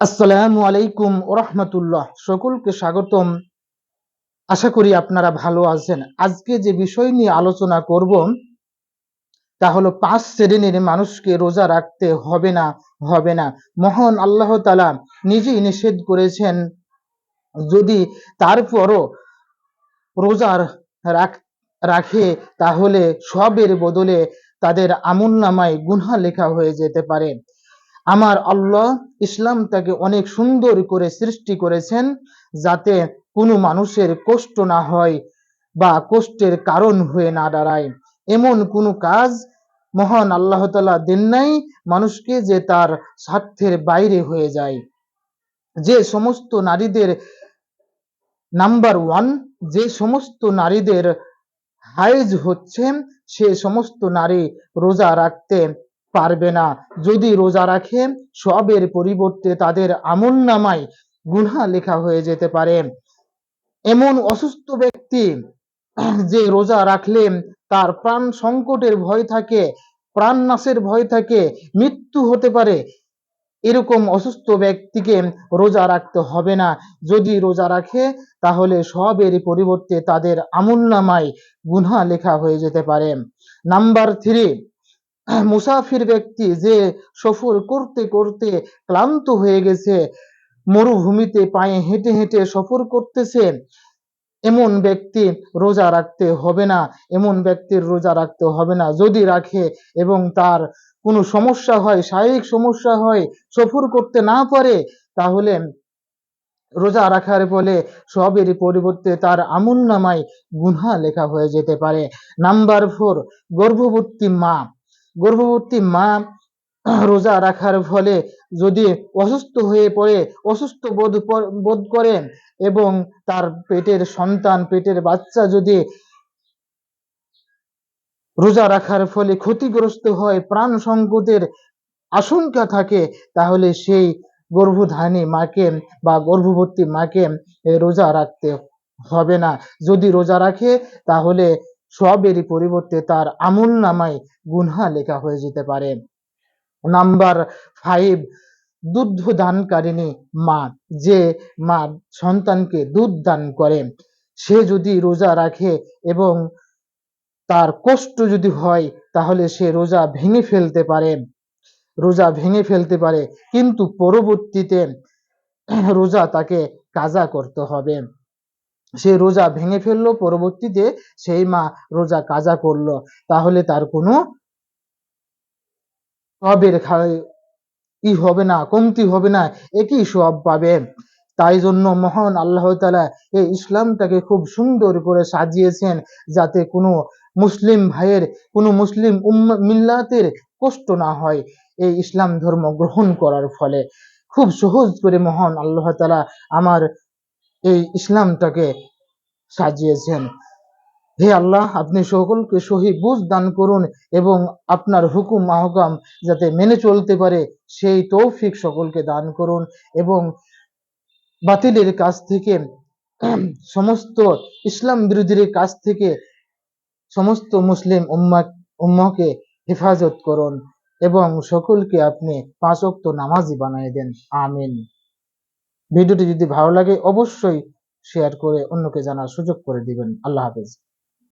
আসসালামু আলাইকুম ওরহমতুল্লাহ সকলকে স্বাগতম। আশা করি আপনারা ভালো আছেন। আজকে যে বিষয় নিয়ে আলোচনা করব, তা হলো পাঁচ শ্রেণির মানুষকে রোজা রাখতে হবে না হবে না। মহান আল্লাহ তালা নিজেই নিষেধ করেছেন, যদি তারপরও রোজার রাখে, তাহলে সবের বদলে তাদের আমুল নামায় গুনহা লেখা হয়ে যেতে পারে। আমার আল্লাহ ইসলাম তাকে অনেক সুন্দর করে সৃষ্টি করেছেন যাতে কোনো মানুষের কষ্ট না হয় বা কষ্টের কারণ হয়ে না দাঁড়ায়। এমন কোনো কাজ মহান আল্লাহ তালা দেন নাই, মানুষকে যে তার স্বার্থের বাইরে হয়ে যায়। যে সমস্ত নারীদের নাম্বার ওয়ান, যে সমস্ত নারীদের হাইজ হচ্ছে, সে সমস্ত নারী রোজা রাখতে পারবে না। যদি রোজা রাখে, সবের পরিবর্তে তাদের আমল নামায় গুনহা লেখা হয়ে যেতে পারে। এমন অসুস্থ ব্যক্তি যে রোজা রাখলে তার প্রাণ সংকটের ভয় থাকে, প্রাণ নাশের ভয় থাকে, মৃত্যু হতে পারে। এরকম অসুস্থ ব্যক্তিকে রোজা রাখতে হবে না। যদি রোজা রাখে, তাহলে সবের পরিবর্তে তাদের আমল নামায় গুনহা লেখা হয়ে যেতে পারে। নাম্বার থ্রি মুসাফির ব্যক্তি যে সফর করতে করতে ক্লান্ত হয়ে গেছে, মরুভূমিতে পায়ে হেঁটে হেঁটে সফর করতেছে, এমন ব্যক্তি রোজা রাখতে হবে না, এমন ব্যক্তির রোজা রাখতে হবে না। যদি রাখে এবং তার কোনো সমস্যা হয়, শারীরিক সমস্যা হয়, সফর করতে না পারে, তাহলে রোজা রাখার ফলে সবের পরিবর্তে তার আমুল নামায় গুনহা লেখা হয়ে যেতে পারে। নাম্বার ফোর গর্ভবতী মা। গর্ভবতী মা রোজা রাখার ফলে যদি অসুস্থ হয়ে পড়ে, অসুস্থ বোধ বোধ করেন এবং তার পেটের সন্তান, পেটের বাচ্চা যদি রোজা রাখার ফলে ক্ষতিগ্রস্ত হয়, প্রাণ সংকটের আশঙ্কা থাকে, তাহলে সেই গর্ভধানী মাকে বা গর্ভবতী মাকে রোজা রাখতে হবে না। যদি রোজা রাখে, তাহলে সবেরই পরিবর্তে তার আমূল নামায় গুনহা লেখা হয়ে যেতে পারে। নাম্বার ফাইভ দুধ দানকারিনী মা, যে মা সন্তানকে দুধ দান করে, সে যদি রোজা রাখে এবং তার কষ্ট যদি হয়, তাহলে সে রোজা ভেঙে ফেলতে পারে। রোজা ভেঙে ফেলতে পারে, কিন্তু পরবর্তীতে রোজা তাকে কাজা করতে হবে। সে রোজা ভেঙে ফেলল, পরবর্তীতে সেই মা রোজা কাজা করল। তাহলে তার কোনো সবের ই হবে না, কমতি হবে না, একই সব পাবে। তাই জন্য মহান আল্লাহ তালা এই ইসলামটাকে খুব সুন্দর করে সাজিয়েছেন যাতে কোনো মুসলিম ভাইয়ের, কোনো মুসলিম মিল্লাতের কষ্ট না হয় এই ইসলাম ধর্ম গ্রহণ করার ফলে। খুব সহজ করে মহান আল্লাহ তালা আমার এই ইসলামটাকে সাজিয়েছেন। হে আল্লাহ, আপনি সকলকে সহি বুঝ দান করুন এবং আপনার হুকুম, আহকাম যাতে মেনে চলতে পারে, সেই তৌফিক সকলকে দান করুন এবং বাতিলের কাছ থেকে, সমস্ত ইসলাম বিরোধীর কাছ থেকে সমস্ত মুসলিম উম্মা, উম্মাকে হেফাজত করুন এবং সকলকে আপনি পাঁচ অক্ত নামাজি বানিয়ে দেন। আমিন। ভিডিওটি যদি ভালো লাগে অবশ্যই শেয়ার করে অন্যকে জানার সুযোগ করে দিবেন। আল্লাহ হাফেজ।